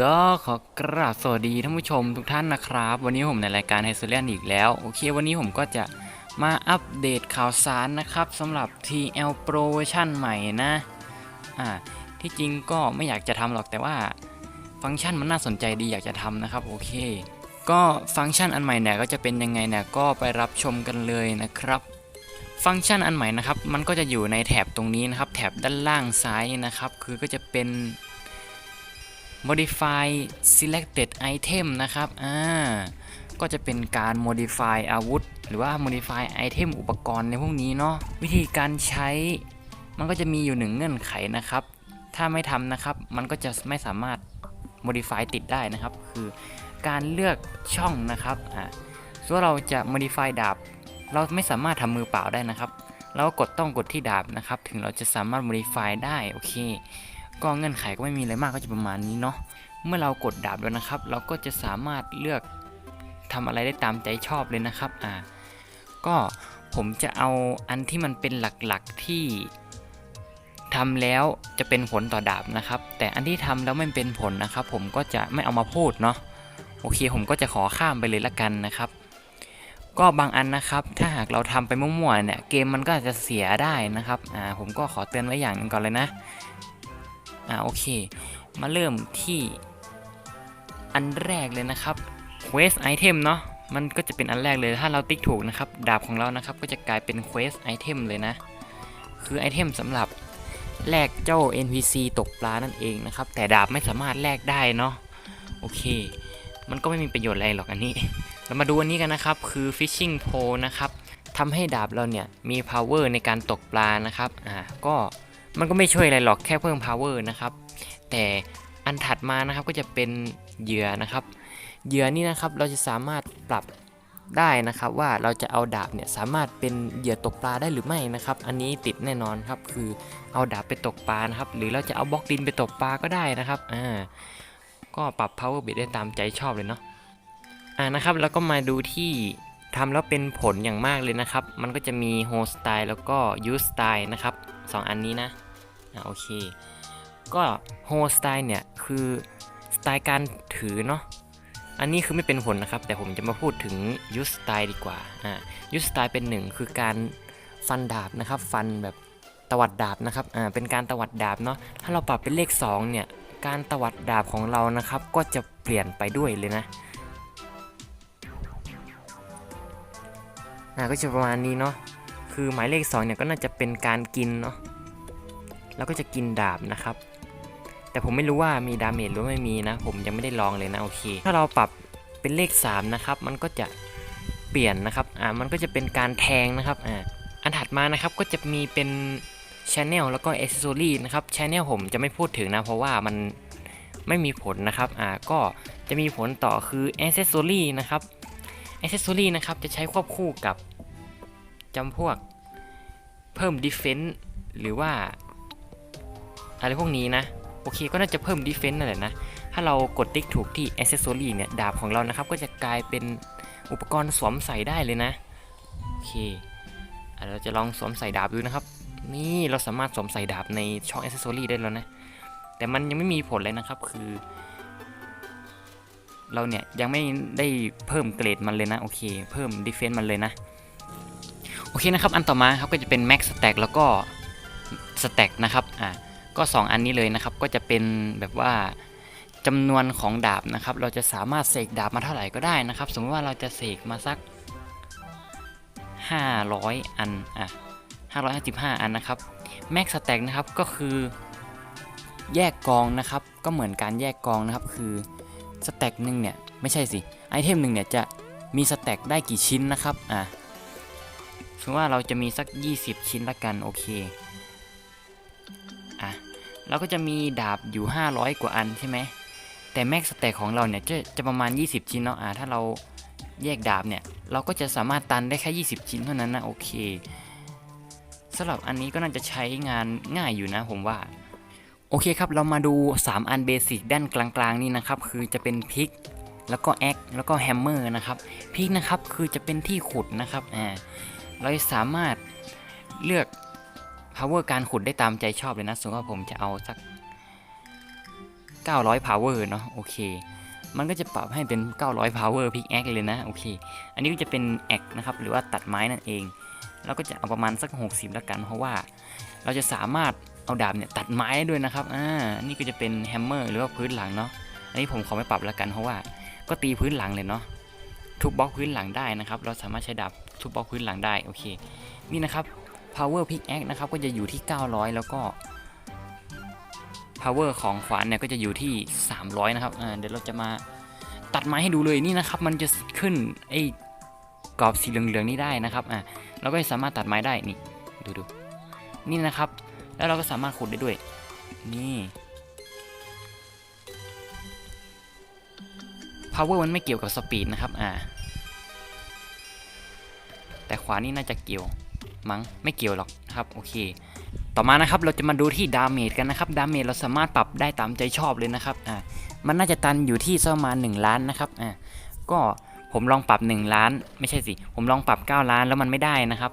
ก็ขอกราบสวัสดีท่านผู้ชมทุกท่านนะครับ วันนี้ผมในรายการไฮโซเลียนอีกแล้ว โอเค วันนี้ผมก็จะมาอัปเดตข่าวสารนะครับสำหรับ TL Pro เวอร์ชันใหม่นะอ่าที่จริงก็ไม่อยากจะทำหรอกแต่ว่าฟังก์ชันมันน่าสนใจดีอยากจะทำนะครับ โอเค ก็ฟังก์ชันอันใหม่เนี่ยก็จะเป็นยังไงเนี่ยก็ไปรับชมกันเลยนะครับฟังก์ชันอันใหม่นะครับ มันก็จะอยู่ในแถบตรงนี้นะครับ แถบด้านล่างซ้ายนะครับ คือก็จะเป็น modify selected item นะครับอ่าก็จะเป็นการ modify อาวุธ หรือว่า modify item อุปกรณ์ในพวกนี้เนาะวิธีการใช้มันก็จะมีอยู่หนึ่งเงื่อนไขนะครับ ถ้าไม่ทำนะครับ มันก็จะไม่สามารถ modify ติดได้นะครับ คือการเลือกช่องนะครับอ่าส่วนเราจะ modify ดาบ เราไม่สามารถทำมือเปล่าได้นะครับ เราก็กดต้องกดที่ดาบนะครับ ถึงเราจะสามารถ modify ได้ โอเค ก็เงื่อนไขก็ไม่มีอะไรมากก็จะประมาณนี้เนาะเมื่อเรากดดาบแล้วนะครับ เราก็จะสามารถเลือกทำอะไรได้ตามใจชอบเลยนะครับอ่าก็ผมจะเอาอันที่มันเป็นหลักๆที่ทำแล้วจะเป็นผลต่อดาบนะครับ แต่อันที่ทำแล้วไม่เป็นผลนะครับ ผมก็จะไม่เอามาพูดเนาะโอเคผมก็จะขอข้ามไปเลยละกันนะครับ ก็บางอันนะครับ ถ้าหากเราทำไปมั่วๆเนี่ยเกมมันก็อาจจะเสียได้นะครับอ่าผมก็ขอเตือนไว้อย่างนึงก่อนเลยนะ อ่าโอเค มาเริ่มที่อันแรกเลยนะครับ quest item เนาะมันก็จะเป็นอันแรกเลยถ้าเราติ๊กถูกนะครับ ดาบของเรานะครับ ก็จะกลายเป็น quest item เลยนะ คือไอเทมสำหรับแลกเจ้า NPC ตกปลานั่นเองนะครับ แต่ดาบไม่สามารถแลกได้เนาะโอเค มันก็ไม่มีประโยชน์อะไรหรอกอันนี้ เรามาดูอันนี้กันนะครับ คือ fishing pole นะครับทำให้ดาบเราเนี่ยมี power ในการตกปลานะครับ อ่า ก็ มันก็ไม่ช่วยอะไรหรอกแค่เพิ่ม power นะครับ แต่อันถัดมานะครับก็จะเป็นเหยื่อนะครับ เหยื่อนี่นะครับเราจะสามารถปรับได้นะครับว่าเราจะเอาดาบเนี่ยสามารถเป็นเหยื่อตกปลาได้หรือไม่นะครับ อันนี้ติดแน่นอนครับคือเอาดาบไปตกปลานะครับ หรือเราจะเอาบล็อกดินไปตกปลาก็ได้นะครับอ่าก็ปรับ power bit ได้ตามใจชอบเลยเนาะอ่านะครับแล้วก็มาดูที่ทำแล้วเป็นผลอย่างมากเลยนะครับ มันก็จะมี hold style แล้วก็ use style นะครับสองอันนี้นะ อ่าโอเค ก็โฮสไตล์เนี่ยคือสไตล์การถือเนาะอันนี้คือไม่เป็นผลนะครับ แต่ผมจะมาพูดถึงยูสไตล์ดีกว่าอ่ายูสไตล์เป็นหนึ่งคือการฟันดาบนะครับฟันแบบตวัดดาบนะครับอ่าเป็นการตวัดดาบเนาะถ้าเราปรับเป็นเลข 2 เนี่ยการตวัดดาบของเรานะครับ ก็จะเปลี่ยนไปด้วยเลยนะอ่าก็จะประมาณนี้เนาะคือหมายเลข 2 เนี่ยก็น่าจะเป็นการกินเนาะ แล้วก็จะกินดาบนะครับ แต่ผมไม่รู้ว่ามีดาเมจหรือไม่มีนะ ผมยังไม่ได้ลองเลยนะโอเค ถ้าเราปรับเป็นเลข 3 นะครับ มันก็จะเปลี่ยนนะครับ อ่า มันก็จะเป็นการแทงนะครับ อ่า อันถัดมานะครับก็จะมีเป็นชแนลแล้วก็เอเซอรี่นะครับชแนลผมจะไม่พูดถึงนะ เพราะว่ามันไม่มีผลนะครับ อ่า ก็จะมีผลต่อคือเอเซอรี่นะครับเอเซอรี่นะครับจะใช้ควบคู่กับจำพวกเพิ่ม defense หรือว่า อะไรพวกนี้นะ โอเคก็น่าจะเพิ่ม defense นั่นแหละนะ ถ้าเรากดติ๊กถูกที่ accessory เนี่ย ดาบของเรานะครับ ก็จะกลายเป็นอุปกรณ์สวมใส่ได้เลยนะ โอเคเราจะลองสวมใส่ดาบดูนะครับ นี่เราสามารถสวมใส่ดาบในช่อง accessory ได้แล้วนะ แต่มันยังไม่มีผลเลยนะครับคือ เราเนี่ยยังไม่ได้เพิ่มเกรดมันเลยนะ โอเค เพิ่ม defense มันเลยนะ โอเคนะครับ อันต่อมาครับก็จะเป็น max stack แล้วก็ stack นะครับ อ่า ก็ 2 อันนี้เลยนะครับ ก็จะเป็นแบบว่าจำนวนของดาบนะครับ เราจะสามารถเสกดาบมาเท่าไหร่ก็ได้นะครับ สมมติว่าเราจะเสกมาสัก 500 อันอะ555 อันนะครับ Max Stack นะครับก็คือแยกกองนะครับ ก็เหมือนการแยกกองนะครับ คือสแต็กหนึ่งเนี่ยไม่ใช่สิไอเทมหนึ่งเนี่ยจะมีสแต็กได้กี่ชิ้นนะครับอะสมมติว่าเราจะมีสัก 20 ชิ้นละกันโอเค เราก็จะมีดาบอยู่ 500 กว่าอันใช่ไหมแต่แม็กสแต็กของเราเนี่ยจะจะประมาณ 20 ชิ้นเนาะอะถ้าเราแยกดาบเนี่ย เราก็จะสามารถตันได้แค่ 20 ชิ้นเท่านั้นนะโอเคสำหรับอันนี้ก็น่าจะใช้งานง่ายอยู่นะผมว่า โอเคครับเรามาดู 3 อันเบสิกด้านกลางๆนี่นะครับ คือจะเป็นพิกแล้วก็แอคแล้วก็แฮมเมอร์นะครับพิกนะครับคือจะเป็นที่ขุดนะครับอ่าเราสามารถเลือก power การขุดได้ตามใจชอบเลยนะสมมติว่าผมจะเอาสัก 900 power เนาะโอเค มันก็จะปรับให้เป็น 900 power pickaxe เลยนะโอเค อันนี้ก็จะเป็นแอกนะครับหรือว่าตัดไม้นั่นเองเราก็จะเอาประมาณสัก 60แล้วกันเพราะว่าเราจะสามารถเอาดาบเนี่ยตัดไม้ได้ด้วยนะครับอ่านี่ก็จะเป็นแฮมเมอร์หรือว่าพื้นหลังเนาะอันนี้ผมขอไม่ปรับแล้วกันเพราะว่าก็ตีพื้นหลังเลยเนาะทุบบล็อกพื้นหลังได้นะครับ เราสามารถใช้ดาบทุบบล็อกพื้นหลังได้โอเค นี่นะครับ power pickaxe นะครับก็จะอยู่ที่ 900 แล้วก็ power ของขวานเนี่ยก็จะอยู่ที่ 300 นะครับอ่าเดี๋ยวเราจะมาตัดไม้ให้ดูเลยนี่นะครับ มันจะขึ้นไอ้กรอบสีเหลืองๆนี่ได้นะครับอ่าเราก็สามารถตัดไม้ได้นี่ดูดูนี่นะครับ แล้วเราก็สามารถขุดได้ด้วย นี่ power มันไม่เกี่ยวกับสปีดนะครับอ่าแต่ขวานี่น่าจะเกี่ยว มั้งไม่เกี่ยวหรอกครับโอเค ต่อมานะครับเราจะมาดูที่ดาเมจกันนะครับดาเมจเราสามารถปรับได้ตามใจชอบเลยนะครับอ่ามันน่าจะตันอยู่ที่ประมาณ1ล้านนะครับอ่าก็ผมลองปรับ 1 ล้าน ไม่ใช่สิ ผมลองปรับ 9 ล้านแล้วมันไม่ได้นะครับ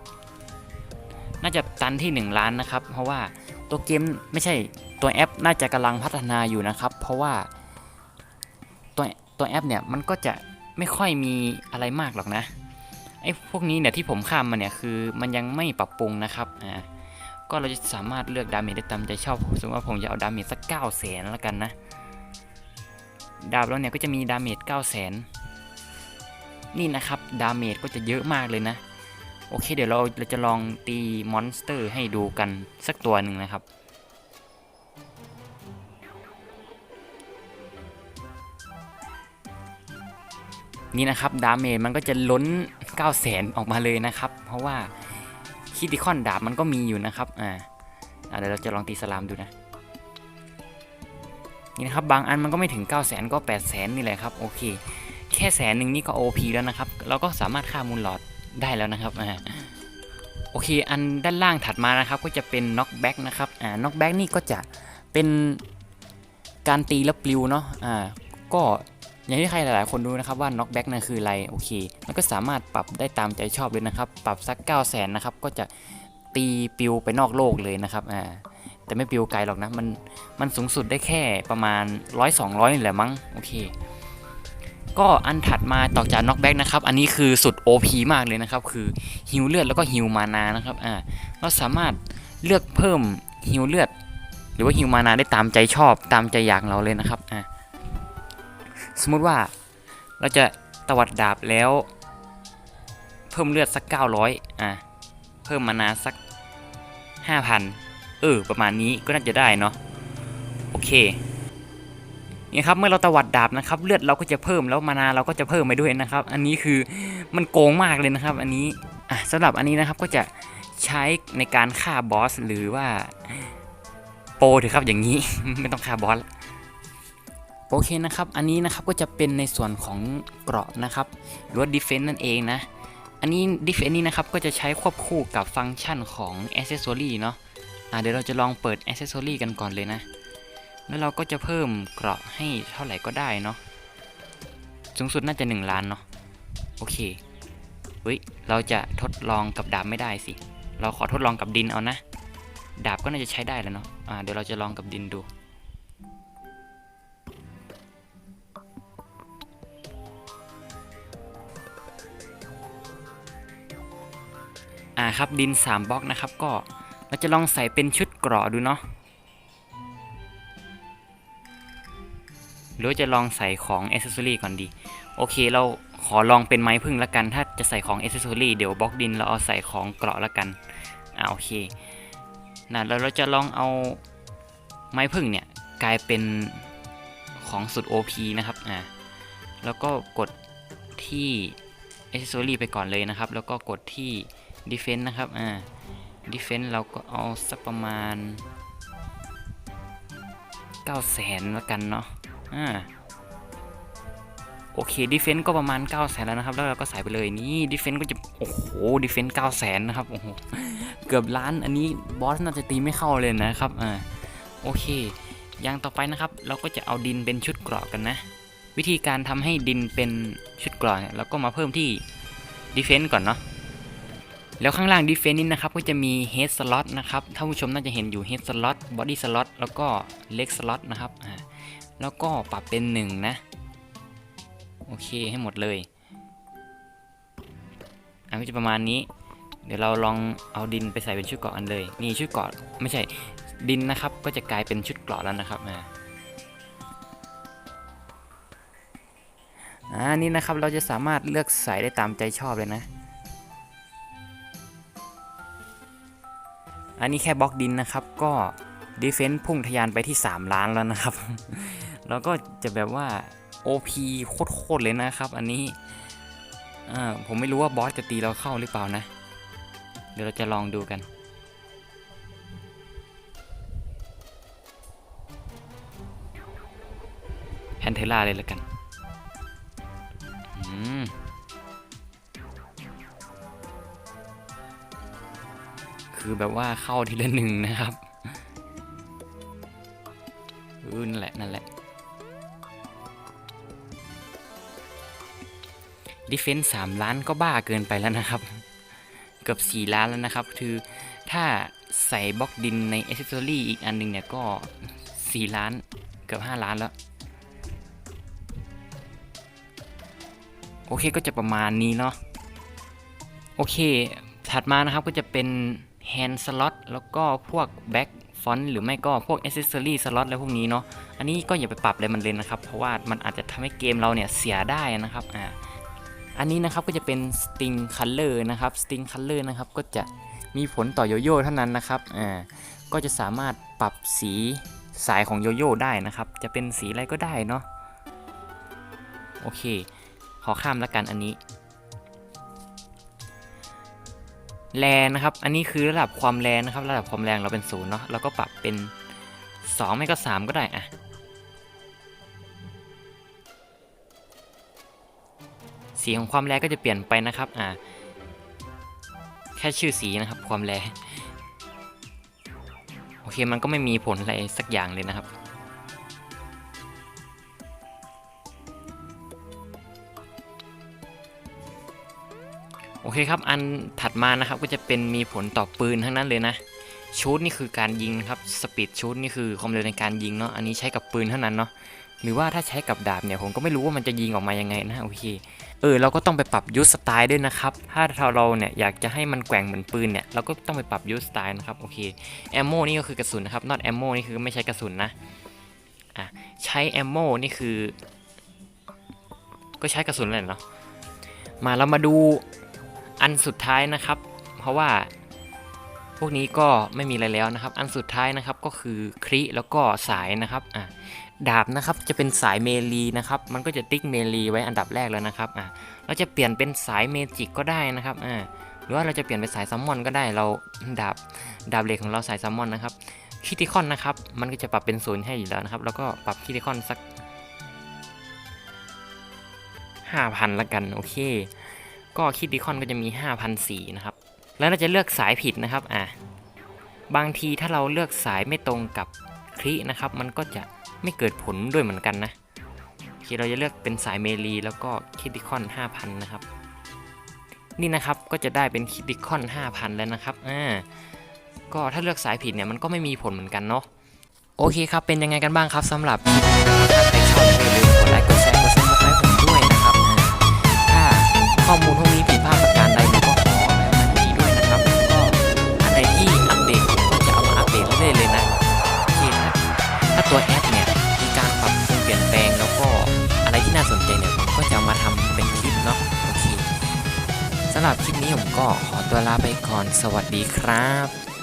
น่าจะตันที่ 1 ล้านนะครับ เพราะว่าตัวเกมไม่ใช่ตัวแอปน่าจะกำลังพัฒนาอยู่นะครับ เพราะว่าตัวตัวแอปเนี่ยมันก็จะไม่ค่อยมีอะไรมากหรอกนะ ไอ้พวกนี้เนี่ยที่ผมข้ามมาเนี่ยคือมันยังไม่ปรับปรุงนะครับอ่าก็เราจะสามารถเลือกดาเมจได้ตามใจชอบสมมติว่าผมจะเอาดาเมจสัก9 0 0แสนแล้วกันนะ ดาบเราเนี่ยก็จะมีดาเมจ9 0 0แสนนี่นะครับดาเมจก็จะเยอะมากเลยนะ โอเคเดี๋ยวเราเราจะลองตีมอนสเตอร์ให้ดูกันสักตัวหนึ่งนะครับนี่นะครับดาเมจมันก็จะล้น 9 0 0แสนออกมาเลยนะครับ เพราะว่าคิติคอนดาบมันก็มีอยู่นะครับ อ่าเดี๋ยวเราจะลองตีสลามดูนะ นี่นะครับ บางอันมันก็ไม่ถึง 9 0 0แสนก็ 8 0 0แสนนี่แหละครับ โอเค แค่แสนหนึ่งนี่ก็ OP แล้วนะครับ เราก็สามารถฆ่ามูลหลอดได้แล้วนะครับ อ่า โอเค อันด้านล่างถัดมานะครับ ก็จะเป็น knockback นะครับ อ่า knockback นี่ก็จะเป็นการตีแล้วปลิวเนาะ อ่า ก็ อย่างที่ใครหลายๆ คนรู้นะครับว่า knockback นั่นคืออะไรโอเค มันก็สามารถปรับได้ตามใจชอบเลยนะครับ ปรับสัก 9 0 0 0 0นนะครับ ก็จะตีปิวไปนอกโลกเลยนะครับอ่าแต่ไม่ปิวไกลหรอกนะ มันมันสูงสุดได้แค่ประมาณ 100-200นี่แหละมั้งโอเค ก็อันถัดมาต่อจาก knockback นะครับ อันนี้คือสุด OP มากเลยนะครับ คือฮิวเลือดแล้วก็ฮิวมานานะครับอ่าเราสามารถเลือกเพิ่มฮิวเลือด หรือว่าฮิวมานาได้ตามใจชอบตามใจอยากเราเลยนะครับอ่า สมมุติว่าเราจะตวัดดาบแล้ว เพิ่มเลือดสัก 900 อะ เพิ่มมานาสัก 5,000 เออ ประมาณนี้ก็น่าจะได้เนาะ โอเคนี่ครับเมื่อเราตวัดดาบนะครับ เลือดเราก็จะเพิ่มแล้วมานาเราก็จะเพิ่มไปด้วยนะครับ อันนี้คือมันโกงมากเลยนะครับ อันนี้อะสำหรับอันนี้นะครับก็จะใช้ในการฆ่าบอสหรือว่าโปรเถอะครับอย่างนี้ ไม่ต้องฆ่าบอส อเคนะครับ อันนี้นะครับก็จะเป็นในส่วนของเกราะนะครับหรือว่า defense นั่นเองนะ อันนี้ defense นี่นะครับก็จะใช้ควบคู่กับฟังก์ชันของ accessory เนาะอะเดี๋ยวเราจะลองเปิด accessory กันก่อนเลยนะ แล้วเราก็จะเพิ่มเกราะให้เท่าไหร่ก็ได้เนาะ สูงสุดน่าจะ 1 ล้านเนาะ โอเค เฮ้ย เราจะทดลองกับดาบไม่ได้สิ เราขอทดลองกับดินเอานะ ดาบก็น่าจะใช้ได้แล้วเนาะอ่าเดี๋ยวเราจะลองกับดินดู อ่าครับดิน 3บล็อกนะครับก็เราจะลองใส่เป็นชุดเกราะดูเนาะหรือจะลองใส่ของอ c เซ s ซอรี่ก่อนดี โอเคเราขอลองเป็นไม้พึ่งละกัน ถ้าจะใส่ของอ c เซ s ซอรี่เดี๋ยวบล็อกดินเราเอาใส่ของเกราะละกันอ่าโอเคนะแล้วเราจะลองเอาไม้พึ่งเนี่ยกลายเป็นของสุด OP นะครับอ่าแล้วก็กดที่อ c เซ s ซอรี่ไปก่อนเลยนะครับ แล้วก็กดที่ Defense นะครับ อ่า Defense เราก็เอาสักประมาณ9 0 0แสนละกันเนาะ อ่า โอเคดิเฟนต์ก็ประมาณ 9 0 0แสนแล้วนะครับ แล้วเราก็ใส่ไปเลยนี่ดิเฟนต์ก็จะ โอ้โหดิเฟนต์9 0 0แสนนะครับ โอ้โห เกือบล้าน อันนี้บอสน่าจะตีไม่เข้าเลยนะครับ อ่า โอเค อย่างต่อไปนะครับ เราก็จะเอาดินเป็นชุดเกราะกันนะ วิธีการทำให้ดินเป็นชุดเกราะเนี่ย เราก็มาเพิ่มที่ดิเฟนต์ก่อนเนาะ แล้วข้างล่าง Defense นี่นะครับก็จะมี Head Slot นะครับท่านผู้ชมน่าจะเห็นอยู่ Head Slot Body Slot แล้วก็ Leg Slot นะครับอ่าแล้วก็ปรับเป็นหนึ่งนะ โอเคให้หมดเลย อันก็จะประมาณนี้ เดี๋ยวเราลองเอาดินไปใส่เป็นชุดเกาะอันเลย นี่ชุดเกาะไม่ใช่ดินนะครับ ก็จะกลายเป็นชุดเกราะแล้วนะครับอ่าอ่านี่นะครับเราจะสามารถเลือกใส่ได้ตามใจชอบเลยนะ อันนี้แค่บล็อกดินนะครับ ก็ดีเฟนซ์พุ่งทะยานไปที่ 3 ล้านแล้วนะครับ แล้วก็จะแบบว่า OP โคตรๆเลยนะครับ อันนี้ผมไม่รู้ว่าบอสจะตีเราเข้าหรือเปล่านะ เดี๋ยวเราจะลองดูกัน แพนเทล่าเลยแล้วกัน อืม คือแบบว่าเข้าทีละหนึ่งนะครับอือนั่นแหละนั่นแหละดิเฟนส์สามล้านก็บ้าเกินไปแล้วนะครับ เกือบ4ล้านแล้วนะครับ คือถ้าใส่บล็อกดินในเอเซสซอรี่อีกอันหนึ่งเนี่ยก็4ล้านเกือบ5ล้านแล้ว โอเคก็จะประมาณนี้เนาะโอเค ถัดมานะครับก็จะเป็น แฮนด์สล็อตแล้วก็พวกแบ็กฟอนต์หรือไม่ก็พวกอ c เซสซอรี่สล็อตอะไรพวกนี้เนาะอันนี้ก็อย่าไปปรับอะไรมันเลยนะครับ เพราะว่ามันอาจจะทำให้เกมเราเนี่ยเสียได้นะครับอ่าอันนี้นะครับก็จะเป็น Sting Color นะครับ Sting Color นะครับก็จะมีผลต่อโยโย่เท่านั้นนะครับอ่าก็จะสามารถปรับสีสายของโยโย่ได้นะครับ จะเป็นสีอะไรก็ได้เนาะโอเค ขอข้ามแล้วกันอันนี้ แรงนะครับ อันนี้คือระดับความแรงนะครับ ระดับความแรงเราเป็นศูนย์เนาะเราก็ปรับเป็น2ไม่ก็ 3 ก็ได้อะสีของความแรงก็จะเปลี่ยนไปนะครับ อ่า แค่ชื่อสีนะครับ ความแรงโอเค มันก็ไม่มีผลอะไรสักอย่างเลยนะครับ เคครับ อันถัดมานะครับก็จะเป็นมีผลต่อปืนทั้งนั้นเลยนะชูดนี่คือการยิงครับสปีดชูดนี่คือความเร็วในการยิงเนาะอันนี้ใช้กับปืนเท่านั้นเนาะหรือว่าถ้าใช้กับดาบเนี่ยผมก็ไม่รู้ว่ามันจะยิงออกมายังไงนะโอเคเออเราก็ต้องไปปรับยูสสไตล์ด้วยนะครับ ถ้าเราเนี่ยอยากจะให้มันแกว่งเหมือนปืนเนี่ยเราก็ต้องไปปรับยูสสไตล์นะครับโอเคแอมโมนี่ก็คือกระสุนนะครับ not ammo นี่คือไม่ใช้กระสุนนะอะใช้แอมโมนี่คือ ก็ใช้กระสุนเลยเนาะมาเรามาดู อันสุดท้ายนะครับ เพราะว่าพวกนี้ก็ไม่มีอะไรแล้วนะครับ อันสุดท้ายนะครับก็คือคริแล้วก็สายนะครับอะดาบนะครับจะเป็นสายเมลีนะครับ มันก็จะติ๊กเมลีไว้อันดับแรกแล้วนะครับอะเราจะเปลี่ยนเป็นสายเมจิกก็ได้นะครับอ่าหรือว่าเราจะเปลี่ยนเป็นสายซัมมอนก็ได้เราดาบดาบเหล็กของเราสายซัมมอนนะครับคิติคอนนะครับมันก็จะปรับเป็นศูนย์ให้อยู่แล้วนะครับ แล้วก็ปรับคิติคอนสัก5,000ละกันโอเค ก็คิติคอนก็จะมี5,004นะครับ แล้วเราจะเลือกสายผิดนะครับ อะ บางทีถ้าเราเลือกสายไม่ตรงกับคลินะครับ มันก็จะไม่เกิดผลด้วยเหมือนกันนะโอเคเราจะเลือกเป็นสายเมลีแล้วก็คิติคอน5,000 นะครับ นี่นะครับก็จะได้เป็นคิติคอน5,000 แล้วนะครับ อ่า ก็ถ้าเลือกสายผิดเนี่ยมันก็ไม่มีผลเหมือนกันเนาะ โอเคครับ เป็นยังไงกันบ้างครับสำหรับำหรับคลิปนี้ผมก็ขอตัวลาไปก่อน สวัสดีครับ